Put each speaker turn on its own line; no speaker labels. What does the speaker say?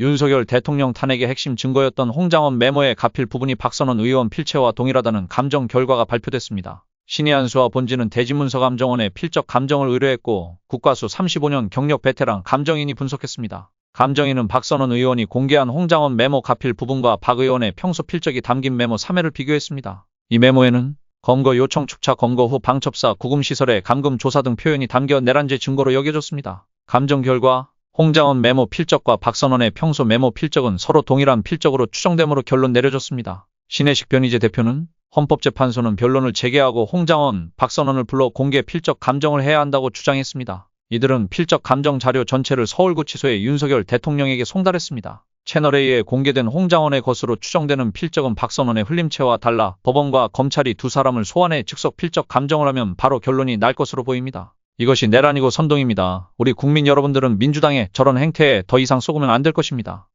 윤석열 대통령 탄핵의 핵심 증거였던 홍장원 메모의 가필 부분이 박선원 의원 필체와 동일하다는 감정 결과가 발표됐습니다. 신의 한수와 본지는 대지문서 감정원에 필적 감정을 의뢰했고 국과수 35년 경력 베테랑 감정인이 분석했습니다. 감정인은 박선원 의원이 공개한 홍장원 메모 가필 부분과 박 의원의 평소 필적이 담긴 메모 3회를 비교했습니다. 이 메모에는 검거 요청 축차 검거 후 방첩사 구금시설의 감금 조사 등 표현이 담겨 내란죄 증거로 여겨졌습니다. 감정 결과 홍장원 메모 필적과 박선원의 평소 메모 필적은 서로 동일한 필적으로 추정됨으로 결론 내려졌습니다. 신혜식 변희재 대표는 헌법재판소는 변론을 재개하고 홍장원, 박선원을 불러 공개 필적 감정을 해야 한다고 주장했습니다. 이들은 필적 감정 자료 전체를 서울구치소에 윤석열 대통령에게 송달했습니다. 채널A에 공개된 홍장원의 것으로 추정되는 필적은 박선원의 흘림체와 달라 법원과 검찰이 두 사람을 소환해 즉석 필적 감정을 하면 바로 결론이 날 것으로 보입니다. 이것이 내란이고 선동입니다. 우리 국민 여러분들은 민주당의 저런 행태에 더 이상 속으면 안 될 것입니다.